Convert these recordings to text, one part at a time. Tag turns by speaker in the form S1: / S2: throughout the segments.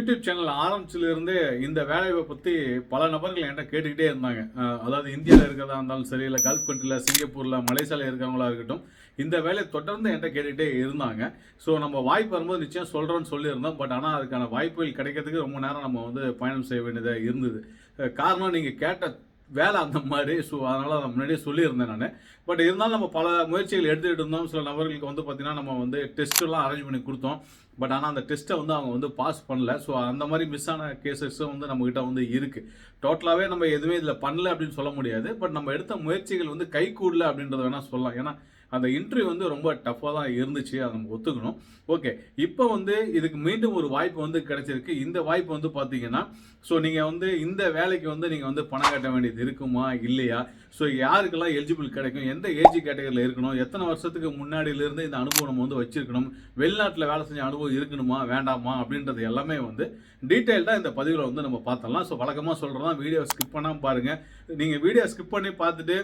S1: YouTube channel ஆரம்பிச்சிலிருந்தே இந்த வேலையை பற்றி பல நபர்கள் என்கிட்ட கேட்டுக்கிட்டே இருந்தாங்க. அதாவது இந்தியாவில் இருக்கிறதா இருந்தாலும் சரி இல்லை கல்ஃப் கண்ட்ரியில் சிங்கப்பூரில் மலேசியாவில் இருக்கிறவங்களா இருக்கட்டும் இந்த வேலையை தொடர்ந்து என்கிட்ட கேட்டுக்கிட்டே இருந்தாங்க. ஸோ நம்ம வாய்ப்பு வரும்போது நிச்சயம் சொல்கிறோன்னு சொல்லியிருந்தோம். பட் ஆனால் அதுக்கான வாய்ப்புகள் கிடைக்கிறதுக்கு ரொம்ப நேரம் நம்ம வந்து பயணம் செய்ய வேண்டியதாக இருந்தது. காரணம் நீங்கள் கேட்ட வேலை அந்த மாதிரி ஸோ அதனால் நான் முன்னாடியே சொல்லியிருந்தேன் நான். பட் இருந்தாலும் நம்ம பல முயற்சிகள் எடுத்துகிட்டு இருந்தோம். சில நபர்களுக்கு வந்து பார்த்திங்கன்னா நம்ம வந்து டெஸ்ட்டெல்லாம் அரேஞ்ச் பண்ணி கொடுத்தோம். பட் ஆனால் அந்த டெஸ்ட்டை வந்து அவங்க வந்து பாஸ் பண்ணல. ஸோ அந்த மாதிரி மிஸ் ஆன கேசஸும் வந்து நம்மக்கிட்ட வந்து இருக்குது டோட்டலாகவே நம்ம எதுவுமே இதில் பண்ணல அப்படின்னு சொல்ல முடியாது. பட் நம்ம எடுத்த முயற்சிகள் வந்து கை கூடல அப்படின்றத வேணால் சொல்லலாம். ஏன்னா அந்த இன்டர்வியூ வந்து ரொம்ப டஃப்பாக தான் இருந்துச்சு அதை நம்ம ஒத்துக்கணும். ஓகே இப்போ வந்து இதுக்கு மீண்டும் ஒரு வாய்ப்பு வந்து கிடைச்சிருக்கு. இந்த வாய்ப்பு வந்து பார்த்தீங்கன்னா ஸோ நீங்கள் வந்து இந்த வேலைக்கு வந்து நீங்கள் வந்து பணம் கட்ட வேண்டியது இருக்குமா? இல்லையா? ஸோ யாருக்கெல்லாம் எலிஜிபிள் கிடைக்கும்? எந்த ஏஜ் கேட்டகரியில் இருக்கணும்? எத்தனை வருஷத்துக்கு முன்னாடியிலேருந்து இந்த அனுபவம் நம்ம வந்து வச்சிருக்கணும்? வெளிநாட்டில் வேலை செஞ்ச அனுபவம் இருக்கணுமா? வேண்டாமா? அப்படின்றது எல்லாமே வந்து டீட்டெயில்டாக இந்த பதிவில் வந்து நம்ம பார்த்தலாம் ஸோ வழக்கமாக சொல்கிறதா வீடியோ ஸ்கிப் பண்ணாமல் பாருங்கள் நீங்கள் வீடியோ ஸ்கிப் பண்ணி பார்த்துட்டு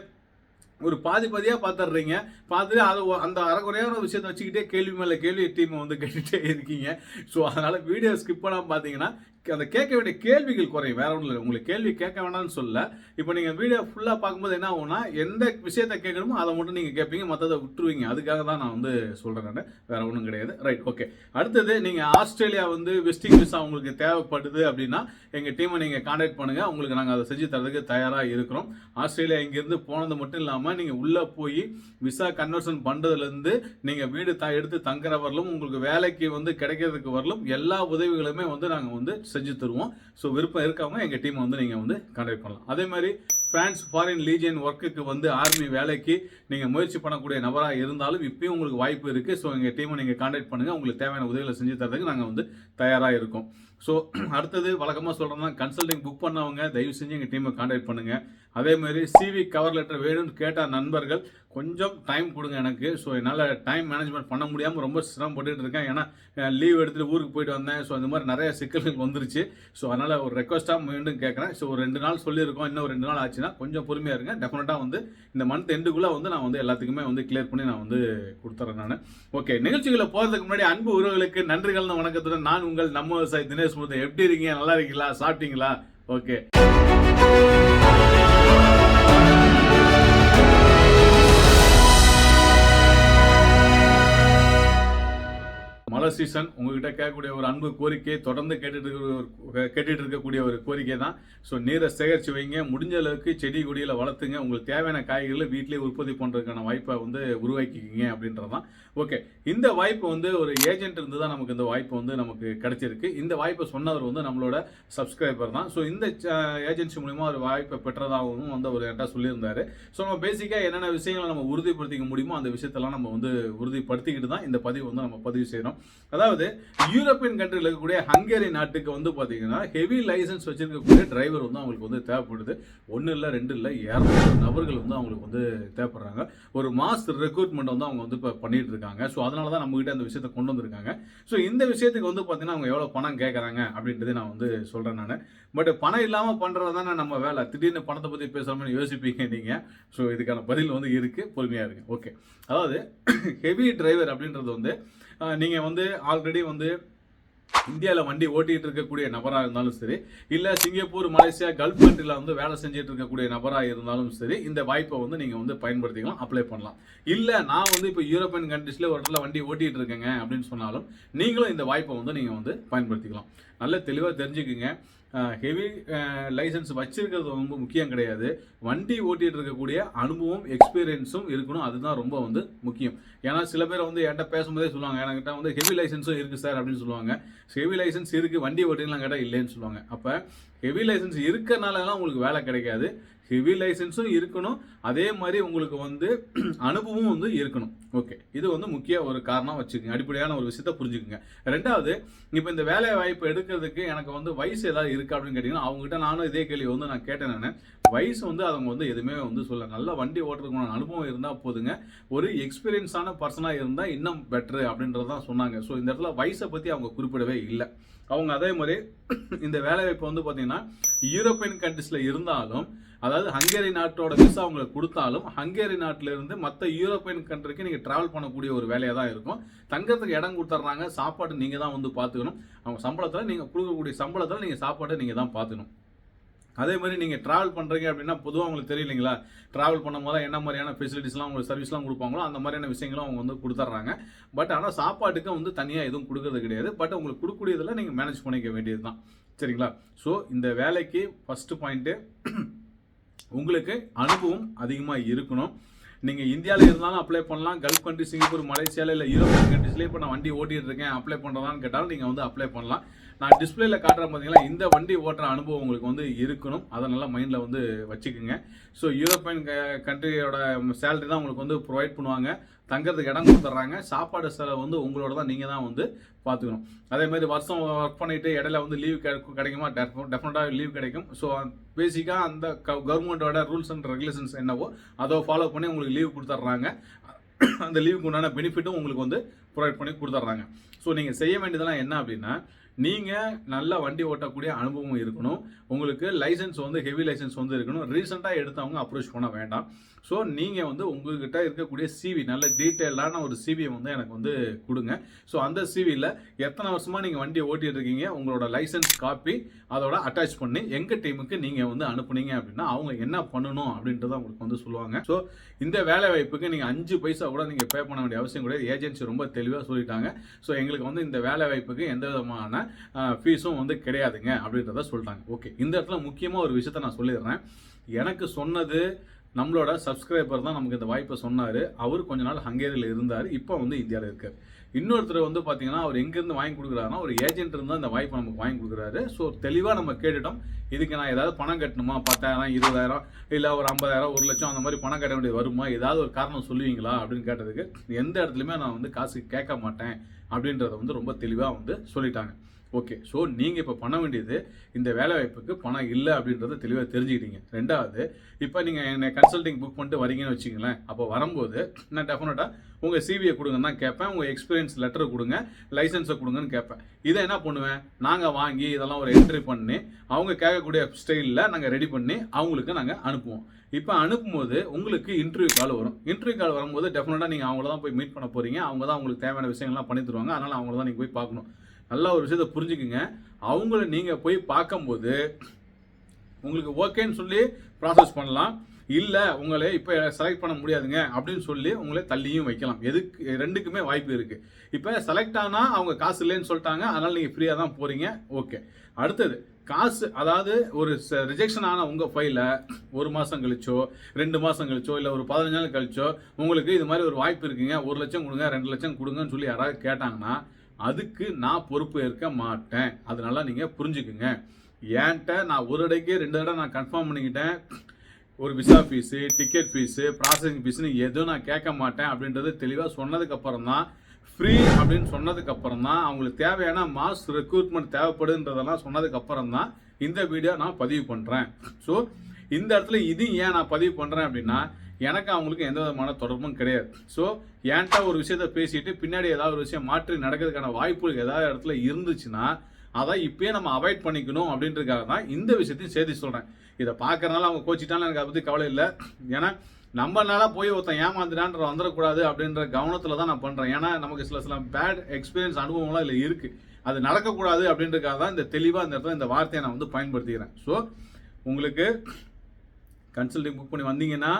S1: ஒரு பாதி பாதியாக பார்த்துடுறீங்க பார்த்துட்டு அது அந்த அரைக்குறையான விஷயத்தை வச்சுக்கிட்டே கேள்வி மேலே கேள்வி டீமை வந்து கேட்டுகிட்டே இருக்கீங்க. ஸோ அதனால் வீடியோ ஸ்கிப் பண்ணாமல் பார்த்தீங்கன்னா அந்த கேட்க வேண்டிய கேள்விகள் குறையும். வேற ஒன்றும் இல்லை. உங்களுக்கு கேள்வி கேட்க வேணாம்னு சொல்ல இப்போ நீங்கள் வீடியோ ஃபுல்லாக பார்க்கும்போது என்ன ஆகும்னா எந்த விஷயத்தை கேட்கணுமோ அதை மட்டும் நீங்கள் கேட்பீங்க. மற்றதை விட்டுருவீங்க. அதுக்காக தான் நான் வந்து சொல்கிறேன் நான். வேற ஒன்றும் கிடையாது. ரைட் ஓகே அடுத்தது நீங்கள் ஆஸ்திரேலியா வந்து விசிட்டிங் விசா உங்களுக்கு தேவைப்படுது அப்படின்னா எங்கள் டீமை நீங்கள் காண்டாக்ட் பண்ணுங்கள் உங்களுக்கு நாங்கள் அதை செஞ்சு தரதுக்கு தயாராக இருக்கிறோம். ஆஸ்திரேலியா இங்கேருந்து போனது மட்டும் இல்லாமல் நீங்கள் உள்ளே போய் விசா கன்வர்ஷன் பண்ணுறதுலேருந்து நீங்கள் வீடு த எடுத்து தங்குற வரலும் உங்களுக்கு வேலைக்கு வந்து கிடைக்கிறதுக்கு வரலும் எல்லா உதவிகளுமே வந்து நாங்கள் வந்து செஞ்சு தருவோம். ஸோ விருப்பம் இருக்கவங்க எங்கள் டீமை வந்து நீங்கள் வந்து காண்டாக்ட் பண்ணலாம். அதே மாதிரி ஃப்ரான்ஸ் ஃபாரின் லீஜியன் ஒர்க்குக்கு வந்து ஆர்மி வேலைக்கு நீங்கள் முயற்சி பண்ணக்கூடிய நபராக இருந்தாலும் இப்பயும் உங்களுக்கு வாய்ப்பு இருக்குது ஸோ எங்கள் டீமை நீங்கள் காண்டாக்ட் பண்ணுங்கள் உங்களுக்கு தேவையான உதவிகளை செஞ்சு தரதுக்கு நாங்கள் வந்து தயாராக இருக்கோம். ஸோ அடுத்தது வழக்கமாக சொல்கிறோம்னா கன்சல்டிங் புக் பண்ணவங்க தயவு செஞ்சு எங்கள் டீமை கான்டாக்ட் பண்ணுங்கள் அதே மாதிரி சிவி கவர் லெட்டர் வேணும்னு கேட்டால் நண்பர்கள் கொஞ்சம் டைம் கொடுங்க எனக்கு. ஸோ என்னால் டைம் மேனேஜ்மெண்ட் பண்ண முடியாமல் ரொம்ப சிரமப்பட்டுட்டு இருக்கேன். ஏன்னா லீவ் எடுத்துகிட்டு ஊருக்கு போயிட்டு வந்தேன். ஸோ இந்த மாதிரி நிறைய சிக்கல்கள் வந்துருச்சு. ஸோ அதனால் ஒரு ரெக்வஸ்ட்டாக மீண்டும் கேட்குறேன் ஸோ ஒரு ரெண்டு நாள் சொல்லியிருக்கோம். இன்னும் ஒரு ரெண்டு நாள் ஆச்சுன்னா கொஞ்சம் பொறுமையாக இருங்க. டெஃபினட்டாக வந்து இந்த மந்த் எண்டுக்குள்ளே வந்து நான் வந்து எல்லாத்துக்குமே வந்து கிளியர் பண்ணி நான் வந்து கொடுத்துறேன் நான். ஓகே நிகழ்ச்சிகளை போகிறதுக்கு முன்னாடி அன்பு உறவுகளுக்கு நன்றிகள்னு வணக்கத்துடன் நான் உங்கள் நம்ம விவசாயி தினேஷ் முருதன் எப்படி இருக்கீங்க? நல்லா இருக்கீங்களா? சாப்பிட்டீங்களா? ஓகே மழை சீசன் உங்ககிட்ட கேட்கக்கூடிய ஒரு அன்பு கோரிக்கை தொடர்ந்து கேட்டுட்டு இருக்கிற ஒரு கேட்டுட்டு இருக்கக்கூடிய ஒரு கோரிக்கை தான் ஸோ நீரை சேகரித்து வைங்க. முடிஞ்ச அளவுக்கு செடி கொடியில் வளர்த்துங்க. உங்களுக்கு தேவையான காய்கறிகளை வீட்டிலே உற்பத்தி பண்ணுறதுக்கான வாய்ப்பை வந்து உருவாக்கிக்கிங்க அப்படின்றது தான் ஓகே இந்த வாய்ப்பு வந்து ஒரு ஏஜென்ட் இருந்து தான் நமக்கு இந்த வாய்ப்பு வந்து நமக்கு கிடைச்சிருக்கு. இந்த வாய்ப்பை சொன்னவர் வந்து நம்மளோட சப்ஸ்கிரைபர் தான். ஸோ இந்த ஏஜென்சி மூலிமா ஒரு வாய்ப்பை பெற்றதாகவும் வந்து அவர் என்கிட்ட சொல்லியிருந்தார். ஸோ நம்ம பேசிக்காக என்னென்ன விஷயங்களை நம்ம உறுதிப்படுத்திக்க முடியுமோ அந்த விஷயத்தெல்லாம் நம்ம வந்து உறுதிப்படுத்திக்கிட்டு தான் இந்த பதிவு வந்து நம்ம பதிவு செய்கிறோம் அதாவது யூரோப்பியன் கண்ட்ரியில் இருக்கக்கூடிய ஹங்கேரி நாட்டுக்கு வந்து பார்த்தீங்கன்னா ஹெவி லைசன்ஸ் வச்சிருக்கக்கூடிய டிரைவர் வந்து அவங்களுக்கு வந்து தேவைப்படுது. ஒன்று இல்லை ரெண்டு இல்லை இரநூறு நபர்கள் வந்து அவங்களுக்கு வந்து தேவைப்படுறாங்க. ஒரு மாஸ் ரெக்ரூட்மெண்ட் வந்து அவங்க வந்து இப்போ பண்ணிட்டு இருக்காங்க. ஸோ அதனால தான் நம்மகிட்ட அந்த விஷயத்தை கொண்டு வந்திருக்காங்க. ஸோ இந்த விஷயத்துக்கு வந்து பார்த்தீங்கன்னா அவங்க எவ்வளோ பணம் கேட்குறாங்க அப்படின்றத நான் வந்து சொல்கிறேன் நான். பட் பணம் இல்லாமல் பண்ணுறது தானே நம்ம வேலை. திடீர்னு பணத்தை பற்றி பேசுகிறோம்னு யோசிப்பீங்க நீங்கள் ஸோ இதுக்கான பதில் வந்து இருக்குது பொறுமையாக இருக்குது ஓகே அதாவது ஹெவி டிரைவர் அப்படின்றது வந்து நீங்கள் வந்து ஆல்ரெடி வந்து இந்தியாவில் வண்டி ஓட்டிகிட்டு இருக்கக்கூடிய நபராக இருந்தாலும் சரி இல்லை சிங்கப்பூர் மலேசியா கல்ஃப் கண்ட்ரியில் வந்து வேலை செஞ்சுட்டு இருக்கக்கூடிய நபராக இருந்தாலும் சரி இந்த வாய்ப்பை வந்து நீங்கள் வந்து பயன்படுத்திக்கலாம் அப்ளை பண்ணலாம். இல்லை நான் வந்து இப்போ யூரோப்பியன் கண்ட்ரிஸில் ஒரு இடத்துல வண்டி ஓட்டிகிட்டு இருக்கேங்க அப்படின்னு சொன்னாலும் நீங்களும் இந்த வாய்ப்பை வந்து நீங்கள் வந்து பயன்படுத்திக்கலாம். நல்ல தெளிவாக தெரிஞ்சுக்குங்க. ஹெவி லைசன்ஸ் வச்சிருக்கிறது ரொம்ப முக்கியம் கிடையாது. வண்டி ஓட்டிகிட்டு இருக்கக்கூடிய அனுபவம் எக்ஸ்பீரியன்ஸும் இருக்கணும். அதுதான் ரொம்ப வந்து முக்கியம். ஏன்னா சில பேர் வந்து என்கிட்ட பேசும்போதே சொல்லுவாங்க என்கிட்ட வந்து ஹெவி லைசன்ஸும் இருக்குது சார் அப்படின்னு சொல்லுவாங்க. ஹெவி லைசன்ஸ் இருக்குது வண்டி ஓட்டிங்கலாம் கேட்டால் இல்லைன்னு சொல்லுவாங்க. அப்போ ஹெவி லைசன்ஸ் இருக்கறனாலலாம் உங்களுக்கு வேலை கிடைக்காது. ஹெவி லைசன்ஸும் இருக்கணும். அதே மாதிரி உங்களுக்கு வந்து அனுபவமும் வந்து இருக்கணும். ஓகே இது வந்து முக்கிய ஒரு காரணம் வச்சுக்கோங்க. அடிப்படையான ஒரு விஷயத்த புரிஞ்சுக்கோங்க. ரெண்டாவது இப்போ இந்த வேலை வாய்ப்பு எடுக்கிறதுக்கு எனக்கு வந்து வயசு ஏதாவது இருக்கா அப்படின்னு கேட்டிங்கன்னா அவங்ககிட்ட நானும் இதே கேள்வி வந்து நான் கேட்டேன் நான். வயசு வந்து அவங்க வந்து எதுவுமே வந்து சொல்ல நல்ல வண்டி ஓட்டுறதுக்கான அனுபவம் இருந்தால் போதுங்க. ஒரு எக்ஸ்பீரியன்ஸான பர்சனாக இருந்தால் இன்னும் பெட்ரு அப்படின்றது தான் சொன்னாங்க. ஸோ இந்த இடத்துல வயசை பற்றி அவங்க குறிப்பிடவே இல்லை. அவங்க அதே மாதிரி இந்த வேலைவாய்ப்பு வந்து பார்த்தீங்கன்னா யூரோப்பியன் கண்ட்ரிஸில் இருந்தாலும் அதாவது ஹங்கேரி நாட்டோட விசா அவங்களுக்கு கொடுத்தாலும் ஹங்கேரி நாட்டிலிருந்து மற்ற யூரோப்பியன் கண்ட்ரிக்கு நீங்கள் ட்ராவல் பண்ணக்கூடிய ஒரு வேலையாக தான் இருக்கும். தங்கறதுக்கு இடம் கொடுத்துட்றாங்க சாப்பாடு நீங்கள் தான் வந்து பார்த்துக்கணும் அவங்க சம்பளத்தில் நீங்கள் கொடுக்கக்கூடிய சம்பளத்தில் நீங்கள் சாப்பாட்டை நீங்கள் தான் பார்த்துக்கணும் அதே மாதிரி நீங்கள் ட்ராவல் பண்ணுறீங்க அப்படின்னா பொதுவாக உங்களுக்கு தெரியலைங்களா? ட்ராவல் பண்ணும்போது என்ன மாதிரியான ஃபெசிலிட்டிஸ்லாம் உங்களுக்கு சர்வீஸ்லாம் கொடுப்பாங்களோ அந்த மாதிரியான விஷயங்களும் அவங்க வந்து கொடுத்துட்றாங்க பட் ஆனால் சாப்பாட்டுக்கு வந்து தனியாக எதுவும் கொடுக்கறது கிடையாது. பட் உங்களுக்கு கொடுக்கக்கூடியதில் நீங்கள் மேனேஜ் பண்ணிக்க வேண்டியது தான் சரிங்களா? ஸோ இந்த வேலைக்கு ஃபஸ்ட்டு பாயிண்ட்டு உங்களுக்கு அனுபவம் அதிகமாக இருக்கணும். நீங்கள் இந்தியாவில் இருந்தாலும் அப்ளை பண்ணலாம். கல்ஃப் கண்ட்ரி சிங்கப்பூர் மலேசியாவில் இல்லை யூரோப்பியன் கண்ட்ரிஸ்லேயே இப்போ நான் வண்டி ஓட்டிகிட்டு இருக்கேன். அப்ளை பண்ணுறதான்னு கேட்டாலும் நீங்கள் வந்து அப்ளை பண்ணலாம். நான் டிஸ்பிளேல காட்டுறேன் பார்த்தீங்கன்னா இந்த வண்டி ஓட்டுற அனுபவம் உங்களுக்கு வந்து இருக்கணும். அதை நல்லா மைண்டில் வந்து வச்சுக்கோங்க. ஸோ யூரோப்பியன் கண்ட்ரியோட சேலரி தான் உங்களுக்கு வந்து ப்ரொவைட் பண்ணுவாங்க. தங்கிறதுக்கு இடம் கொடுத்துட்றாங்க. சாப்பாடு செலவு வந்து உங்களோட தான் நீங்கள் தான் வந்து பார்த்துக்கணும் அதே மாதிரி வருஷம் ஒர்க் பண்ணிவிட்டு இடையில வந்து லீவ் கிடைக்குமா? டெஃபினட்டாக லீவ் கிடைக்கும். ஸோ பேசிக்காக அந்த கவர்மெண்ட்டோட ரூல்ஸ் அண்ட் ரெகுலேஷன்ஸ் என்னவோ அதை ஃபாலோ பண்ணி உங்களுக்கு லீவ் கொடுத்துட்றாங்க. அந்த லீவுக்கு உண்டான பெனிஃபிட்டும் உங்களுக்கு வந்து ப்ரொவைட் பண்ணி கொடுத்துட்றாங்க. ஸோ நீங்கள் செய்ய வேண்டியதெல்லாம் என்ன அப்படின்னா நீங்கள் நல்ல வண்டி ஓட்டக்கூடிய அனுபவம் இருக்கணும். உங்களுக்கு லைசன்ஸ் வந்து ஹெவி லைசன்ஸ் வந்து இருக்கணும். ரீசெண்டாக எடுத்தவங்க அப்ரோச் பண்ண வேண்டாம். ஸோ நீங்கள் வந்து உங்ககிட்ட இருக்கக்கூடிய சிவி நல்ல டீட்டெயிலான ஒரு சிவியை வந்து எனக்கு வந்து கொடுங்க. ஸோ அந்த சிவியில் எத்தனை வருஷமாக நீங்கள் வண்டியை ஓட்டிகிட்டு இருக்கீங்க உங்களோட லைசன்ஸ் காப்பி அதோட அட்டாச் பண்ணி எங்கள் டீமுக்கு நீங்கள் வந்து அனுப்புனீங்க அப்படின்னா அவங்க என்ன பண்ணணும் அப்படின்றத உங்களுக்கு வந்து சொல்லுவாங்க. ஸோ இந்த வேலை வாய்ப்புக்கு நீங்கள் அஞ்சு பைசா கூட நீங்கள் பே பண்ண வேண்டிய அவசியம் கிடையாது. ஏஜென்சி ரொம்ப தெளிவாக சொல்லிட்டாங்க. ஸோ எங்களுக்கு வந்து இந்த வேலை வாய்ப்புக்கு எந்த விதமான ஃபீஸும் வந்து கிடையாதுங்க அப்படின்றத சொல்லிட்டாங்க. ஓகே இந்த இடத்துல முக்கியமாக ஒரு விஷயத்த நான் சொல்லிடுறேன். எனக்கு சொன்னது நம்மளோட சப்ஸ்கிரைபர் தான் நமக்கு இந்த வாய்ப்பை சொன்னார். அவர் கொஞ்ச நாள் ஹங்கேரியில் இருந்தார். இப்போ வந்து இந்தியாவில் இருக்கார். இன்னொருத்தர் வந்து பார்த்தீங்கன்னா அவர் எங்கேருந்து வாங்கி கொடுக்குறாருன்னா ஒரு ஏஜென்ட் இருந்தால் இந்த வாய்ப்பை நமக்கு வாங்கி கொடுக்குறாரு. ஸோ தெளிவாக நம்ம கேட்டுட்டோம். இதுக்கு நான் ஏதாவது பணம் கட்டணுமா? பத்தாயிரம் இருபதாயிரம் இல்லை ஒரு ஐம்பதாயிரம் ஒரு லட்சம் அந்த மாதிரி பணம் கட்ட வேண்டியது வருமா? ஏதாவது ஒரு காரணம் சொல்லுவீங்களா? அப்படின்னு கேட்டதுக்கு எந்த இடத்துலையுமே நான் வந்து காசு கேட்க மாட்டேன் அப்படின்றத வந்து ரொம்ப தெளிவாக வந்து சொல்லிட்டாங்க. ஓகே. ஸோ நீங்கள் இப்போ பண்ண வேண்டியது இந்த வேலை வாய்ப்புக்கு பணம் இல்லை அப்படின்றத தெளிவாக தெரிஞ்சுக்கிட்டீங்க. ரெண்டாவது இப்போ நீங்கள் என்னை கன்சல்டிங் புக் பண்ணிட்டு வரீங்கன்னு வச்சுங்களேன் அப்போ வரும்போது நான் டெஃபினட்டாக உங்கள் சிவியை கொடுங்கன்னு தான் கேட்பேன். உங்கள் எக்ஸ்பீரியன்ஸ் லெட்டர் கொடுங்க லைசன்ஸை கொடுங்கன்னு கேட்பேன். இதை என்ன பண்ணுவேன்? நாங்கள் வாங்கி இதெல்லாம் ஒரு என்ட்ரி பண்ணி அவங்க கேட்கக்கூடிய ஸ்டைலில் நாங்கள் ரெடி பண்ணி அவங்களுக்கு நாங்கள் அனுப்புவோம். இப்போ அனுப்பும்போது உங்களுக்கு இன்டர்வியூ கால் வரும். இன்டர்வியூ கால் வரும்போது டெஃபினட்டாக நீங்கள் அவங்கள தான் போய் மீட் பண்ண போகிறீங்க அவங்க தான் உங்களுக்கு தேவையான விஷயங்கள்லாம் பண்ணி தருவாங்க. அதனால் அவங்கள தான் நீங்கள் போய் பார்க்கணும். நல்லா ஒரு விஷயத்தை புரிஞ்சுக்குங்க. அவங்கள நீங்கள் போய் பார்க்கும்போது உங்களுக்கு ஓகேன்னு சொல்லி ப்ராசஸ் பண்ணலாம். இல்லை உங்களை இப்போ செலக்ட் பண்ண முடியாதுங்க அப்படின்னு சொல்லி உங்களை தள்ளியும் வைக்கலாம். எதுக்கு ரெண்டுக்குமே வாய்ப்பு இருக்குது இப்போ செலக்ட் ஆனால் அவங்க காசு இல்லைன்னு சொல்லிட்டாங்க. அதனால் நீங்கள் ஃப்ரீயாக தான் போகிறீங்க ஓகே. அடுத்தது காசு அதாவது ஒரு ரிஜெக்ஷன் ஆன உங்கள் ஃபைலை ஒரு மாதம் கழிச்சோ ரெண்டு மாதம் கழிச்சோ இல்லை ஒரு பதினஞ்சு நாள் கழிச்சோ உங்களுக்கு இது மாதிரி ஒரு வாய்ப்பு இருக்குங்க. ஒரு லட்சம் கொடுங்க ரெண்டு லட்சம் கொடுங்கன்னு சொல்லி யாராவது கேட்டாங்கன்னா அதுக்கு நான் பொறுப்பு ஏற்க மாட்டேன். அதனால நீங்கள் புரிஞ்சுக்குங்க. ஏன்ட்ட நான் ஒரு இடைக்கு ரெண்டு தடவை நான் கன்ஃபார்ம் பண்ணிக்கிட்டேன். ஒரு visa fees ticket fees processing ஃபீஸ்னு எதுவும் நான் கேட்க மாட்டேன் அப்படின்றது தெளிவாக சொன்னதுக்கப்புறம் தான் ஃப்ரீ அப்படின்னு சொன்னதுக்கப்புறம் தான் அவங்களுக்கு தேவையான மாஸ் ரெக்ரூட்மெண்ட் தேவைப்படுன்றதெல்லாம் சொன்னதுக்கப்புறம் தான் இந்த வீடியோ நான் பதிவு பண்ணுறேன் ஸோ இந்த இடத்துல இது ஏன் நான் பதிவு பண்ணுறேன் அப்படின்னா எனக்கு அவங்களுக்கு எந்த விதமான தொடர்பும் கிடையாது. ஸோ ஏன்ட்டா ஒரு விஷயத்த பேசிட்டு பின்னாடி ஏதாவது ஒரு விஷயம் மாற்றி நடக்கிறதுக்கான வாய்ப்புகள் ஏதாவது இடத்துல இருந்துச்சுன்னா அதை இப்பயே நம்ம அவாய்ட் பண்ணிக்கணும் அப்படின்றதுக்காக தான் இந்த விஷயத்தையும் சேர்த்து சொல்கிறேன் இதை பார்க்கறனால அவங்க கோச்சிட்டாலும் எனக்கு அதை பற்றி கவலை இல்லை. ஏன்னா நம்மனால போய் ஒருத்தன் ஏமாந்துடான்ற வந்துடக்கூடாது அப்படின்ற கவனத்தில் தான் நான் பண்ணுறேன் ஏன்னா நமக்கு சில சில பேட் எக்ஸ்பீரியன்ஸ் அனுபவம்லாம் இதில் இருக்குது அது நடக்கக்கூடாது அப்படின்றதுக்காக தான் இந்த தெளிவாக இந்த இடத்துல இந்த வார்த்தையை நான் வந்து பயன்படுத்திக்கிறேன். ஸோ உங்களுக்கு கன்சல்டிங் புக் பண்ணி வந்தீங்கன்னா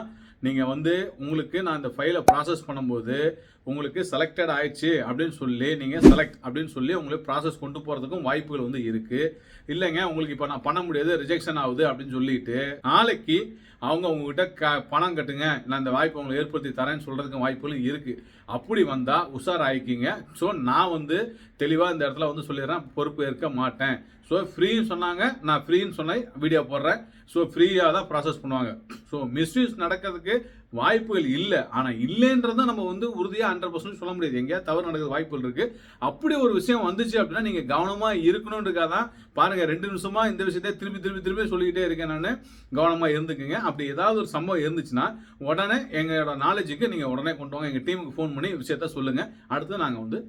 S1: நீங்கள் வந்து உங்களுக்கு நான் இந்த ஃபைலை ப்ராசஸ் பண்ணும்போது உங்களுக்கு செலக்டட் ஆயிடுச்சு அப்படின்னு சொல்லி நீங்கள் செலக்ட் அப்படின்னு சொல்லி உங்களுக்கு ப்ராசஸ் கொண்டு போகிறதுக்கும் வாய்ப்புகள் வந்து இருக்குது இல்லைங்க உங்களுக்கு இப்போ நான் பண்ண முடியாது ரிஜெக்ஷன் ஆகுது அப்படின்னு சொல்லிட்டு நாளைக்கு அவங்க உங்ககிட்ட க பணம் கட்டுங்க. நான் இந்த வாய்ப்பை உங்களை ஏற்படுத்தி தரேன்னு சொல்கிறதுக்கும் வாய்ப்புகளும் இருக்குது அப்படி வந்தால் உஷார் ஆகிக்கிங்க ஸோ நான் வந்து தெளிவாக இந்த இடத்துல வந்து சொல்லிடுறேன். பொறுப்பு ஏற்க மாட்டேன். ஸோ ஃப்ரீன்னு சொன்னாங்க. நான் ஃப்ரீன்னு சொன்னேன். வீடியோ போடுறேன். ஸோ ஃப்ரீயாக தான் ப்ராசஸ் பண்ணுவாங்க. ஸோ மிஸ்யூஸ் நடக்கிறதுக்கு வாய்ப்புகள் இல்லை. ஆனால் இல்லைன்றதை நம்ம வந்து உறுதியாக ஹண்ட்ரட் பர்சன்ட் சொல்ல முடியாது. எங்கேயா தவறு நடக்கிற வாய்ப்புகள் இருக்குது அப்படி ஒரு விஷயம் வந்துச்சு அப்படின்னா நீங்கள் கவனமாக இருக்கணுன்றக்காக தான் பாருங்கள் ரெண்டு நிமிஷமாக இந்த விஷயத்தை திருப்பி திருப்பி திருப்பி சொல்லிக்கிட்டே இருக்கேன் நான். கவனமாக இருந்துக்குங்க. அப்படி ஏதாவது ஒரு சம்பவம் இருந்துச்சுன்னா உடனே எங்களோட நாலேஜுக்கு நீங்கள் உடனே கொண்டு வாங்க. எங்கள் டீமுக்கு ஃபோன் பண்ணி விஷயத்த சொல்லுங்கள் அடுத்து நாங்கள் வந்து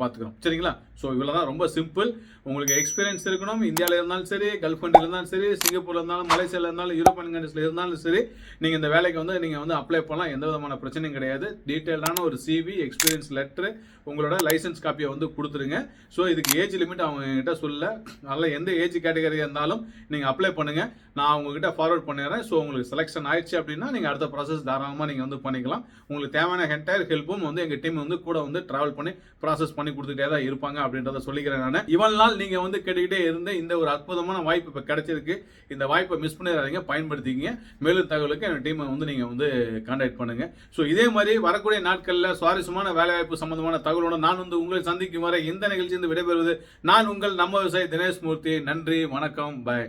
S1: பாத்துக்கிறோம். சரிங்களா? ஸோ இவ்வளோ தான். ரொம்ப சிம்பிள் உங்களுக்கு எக்ஸ்பீரியன்ஸ் இருக்கணும். இந்தியாவில் இருந்தாலும் சரி கல்ஃப் கண்ட்ரியில் இருந்தாலும் சரி சிங்கப்பூரில் இருந்தாலும் மலேசியாவில் இருந்தாலும் யூரோப்பியன் கண்ட்ரிஸ்ல இருந்தாலும் சரி நீங்கள் இந்த வேலைக்கு வந்து நீங்கள் வந்து அப்ளை பண்ணலாம். எந்த விதமான பிரச்சனையும் கிடையாது. டீட்டெயிலான ஒரு சிவி எக்ஸ்பீரியன்ஸ் லெட்ரு உங்களோட லைசன்ஸ் காப்பியை வந்து கொடுத்துருங்க. ஸோ இதுக்கு ஏஜ் லிமிட் அவங்க கிட்ட சொல்ல அதனால எந்த ஏஜ் கேட்டகரியாக இருந்தாலும் நீங்கள் அப்ளை பண்ணுங்கள் நான் அவங்கக்கிட்ட ஃபார்வர்ட் பண்ணிடுறேன். ஸோ உங்களுக்கு செலெக்ஷன் ஆயிடுச்சு அப்படின்னா நீங்கள் அடுத்த ப்ராசஸ் தாராளமாக நீங்கள் வந்து பண்ணிக்கலாம். உங்களுக்கு தேவையான என்டையர் ஹெல்ப்பும் வந்து எங்கள் டீம் வந்து கூட வந்து ட்ராவல் பண்ணி ப்ராசஸ் பண்ணி கொடுத்துட்டே தான் இருப்பாங்க அப்படின்றத சொல்லிக்கிறேன் நான். இவ்வளவு நாள் நீங்கள் வந்து கேட்டுக்கிட்டே இருந்த இந்த ஒரு அற்புதமான வாய்ப்பு இப்போ கிடைச்சிருக்கு. இந்த வாய்ப்பை மிஸ் பண்ணிடாதீங்க. பயன்படுத்திக்கிங்க. மேலும் தகவலுக்கு என் டீமை வந்து நீங்கள் வந்து கான்டாக்ட் பண்ணுங்கள் ஸோ இதே மாதிரி வரக்கூடிய நாட்களில் சுவாரஸ்யமான வேலைவாய்ப்பு சம்பந்தமான தகவலோட நான் வந்து உங்களை சந்திக்கும் வரை இந்த நிகழ்ச்சியிலிருந்து விடைபெறுவது நான் உங்கள் நம்ம விவசாயி தினேஷ் மூர்த்தி. நன்றி வணக்கம் பாய்